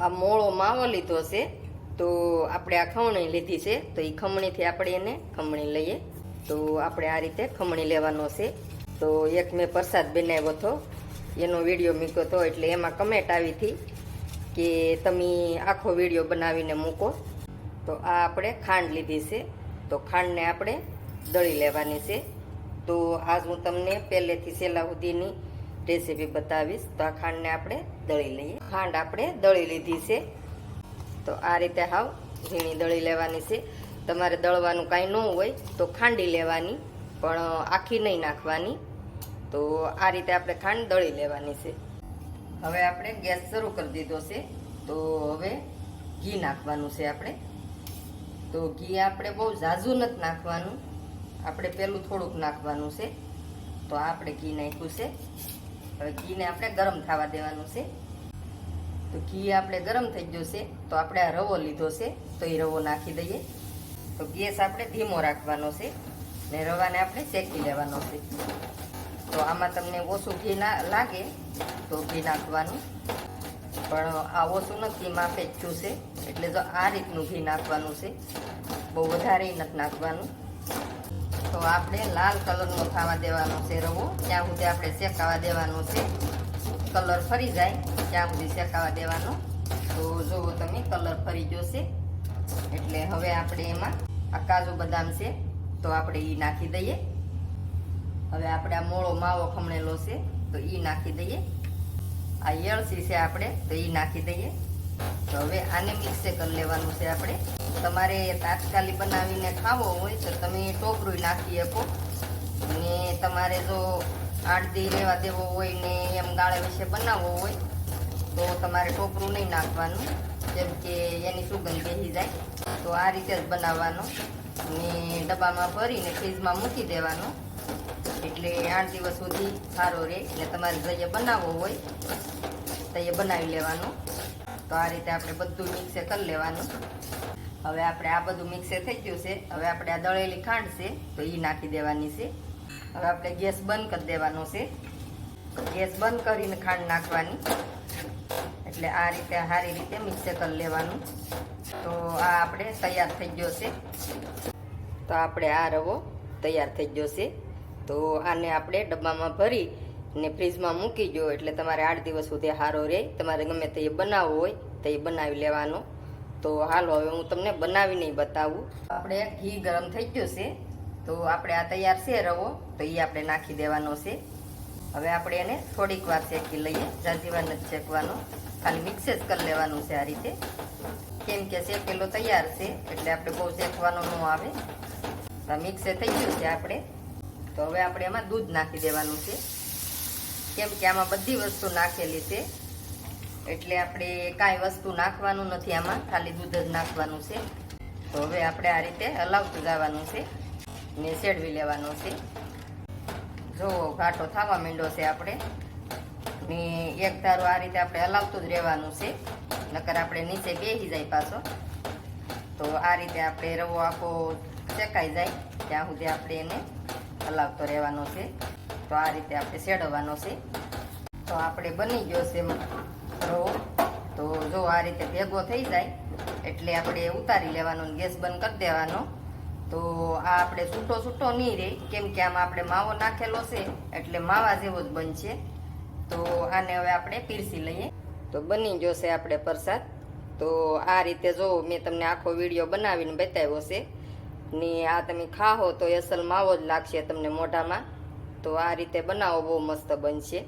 આ મોળો માવો લીધો છે, તો આપણે આ ખમણી લીધી છે, તો એ ખમણીથી આપણે એને ખમણી લઈએ. તો આપણે આ રીતે ખમણી લેવાનો છે. તો એક મેં પ્રસાદ બનાવ્યો હતો, એનો વીડિયો મૂક્યો હતો, એટલે એમાં કમેન્ટ આવી હતી કે તમે આખો વીડિયો બનાવીને મૂકો. તો આ આપણે ખાંડ લીધી છે, તો ખાંડને આપણે દળી લેવાની છે. તો આજ હું તમને પહેલેથી છેલ્લા સુધીની રેસીપી બતાવીશ. તો આ ખાંડને આપણે દળી લઈએ. ખાંડ આપણે દળી લીધી છે. તો આ રીતે હાવ ઝીણી દળી લેવાની છે. તમારે દળવાનું કાંઈ ન હોય તો ખાંડી લેવાની, પણ આખી નહીં નાખવાની. તો આ રીતે આપણે ખાંડ દળી લેવાની છે. હવે આપણે ગેસ શરૂ કરી દીધો છે. તો હવે ઘી નાખવાનું છે આપણે. તો ઘી આપણે બહુ ઝાઝું નથી નાખવાનું. આપણે પહેલું થોડુંક નાખવાનું છે. તો આપણે ઘી નાખ્યું છે. હવે ઘીને આપણે ગરમ થવા દેવાનું છે. તો ઘી આપણે ગરમ થઈ ગયું છે, તો આપણે આ રવો લીધો છે, તો એ રવો નાખી દઈએ. તો ગેસ આપણે ધીમો રાખવાનો છે, ને રવાને આપણે શેકી લેવાનો છે. તો આમાં તમને ઓછું ઘી ના લાગે તો ઘી નાખવાનું. પણ આ ઓછું નથી માપે જ છે. એટલે જો આ રીતનું ઘી નાખવાનું છે, બહુ વધારે નથી નાખવાનું. તો આપણે લાલ કલરનો થવા દેવાનો છે રવો. ત્યાં સુધી આપણે શેકાવા દેવાનો છે. કલર ફરી જાય, ત્યાં સુધી શેકાવા દેવાનો. તો જુઓ તમે, કલર ફરી જોશે. એટલે હવે આપણે એમાં આ કાજુ બદામ છે, તો આપણે એ નાખી દઈએ. હવે આપણે આ મોળો માવો ખમણેલો છે, તો એ નાખી દઈએ. આ યળસી છે આપણે, તો એ નાખી દઈએ. તો હવે આને મિક્સ કરી લેવાનું છે આપણે. તમારે તાત્કાલિક બનાવીને ખાવો હોય તો તમે ટોપરું નાખી શકો. અને તમારે જો આઠ દી રહેવા દેવો હોય ને એમ ગાળે વિશે બનાવવો હોય તો તમારે ટોપરું નહીં નાખવાનું જેમ કે એની સુગંધ બેસી જાય. તો આ રીતે જ બનાવવાનો. અને ડબ્બામાં ભરીને ફ્રીજમાં મૂકી દેવાનો. એટલે આઠ દિવસ સુધી સારો રહે. એટલે તમારે જઈએ બનાવવો હોય તો એ બનાવી લેવાનું. તો આ રીતે આપણે બધું મિક્સે કરી લેવાનું. હવે આપણે આ બધું મિક્સે થઈ ગયું છે. હવે આપણે આ દળેલી ખાંડ છે, તો એ નાખી દેવાની છે. હવે આપણે ગેસ બંધ કરી દેવાનો છે. ગેસ બંધ કરીને ખાંડ નાખવાની. એટલે આ રીતે સારી રીતે મિક્સે કરી લેવાનું. તો આ આપણે તૈયાર થઈ ગયો છે. તો આપણે આ રવો તૈયાર થઈ ગયો છે. તો આને આપણે ડબ્બામાં ભરી ને ફ્રીજમાં મૂકી દો એટલે તમારે આઠ દિવસ સુધી સારો રહે તમારે ગમે તે બનાવવો હોય તો એ બનાવી લેવાનો. તો હાલો, હવે હું તમને બનાવીને બતાવું. આપણે ઘી ગરમ થઈ ગયું છે, તો આપણે આ તૈયાર છે રવો, તો એ આપણે નાખી દેવાનો છે. હવે આપણે એને થોડીક વાર શેકી લઈએ જાજી વાર નથી શેકવાનો. ખાલી મિક્સ જ કરી લેવાનું છે આ રીતે. કેમ કે શેકેલો તૈયાર છે, એટલે આપણે બહુ શેકવાનો ન આવે. મિક્સે થઈ ગયું છે આપણે. તો હવે આપણે એમાં દૂધ નાખી દેવાનું છે. કેમ કે આમાં બધી વસ્તુ નાખેલી છે. એટલે આપણે કાંઈ વસ્તુ નાખવાનું નથી આમાં, ખાલી દૂધ જ નાખવાનું છે. તો હવે આપણે આ રીતે હલાવતું જવાનું છે ને શેડવી લેવાનો છે. જો ઘાટો થવા માંડ્યો છે આપણે, ને એક ધારું આ રીતે આપણે હલાવતું જ રહેવાનું છે, નકર આપણે નીચે બેસી જાય પાછો. તો આ રીતે આપણે રવો આખો શેકાઈ જાય, ત્યાં સુધી આપણે એને હલાવતો રહેવાનો છે. તો આ રીતે આપણે શેડવાનો છે. તો આપણે બની ગયો છે તો જો આ રીતે ભેગો થઈ જાય, એટલે આપણે ઉતારી લેવાનો ગેસ બંધ કરી દેવાનો. તો આ આપણે છૂટો છૂટો નહીં રહે કેમ કે આમાં આપણે માવો નાખેલો છે, એટલે માવા જેવો જ બનશે. તો આને હવે આપણે પીરસી લઈએ. તો બની છે આપણે પ્રસાદ. તો આ રીતે જો મેં તમને આખો વીડિયો બનાવીને બતાવ્યો છે. ને આ તમે ખાહો તો અસલ માવો જ લાગશે તમને મોઢામાં. તો આ રીતે બનાવો બહુ મસ્ત બનશે.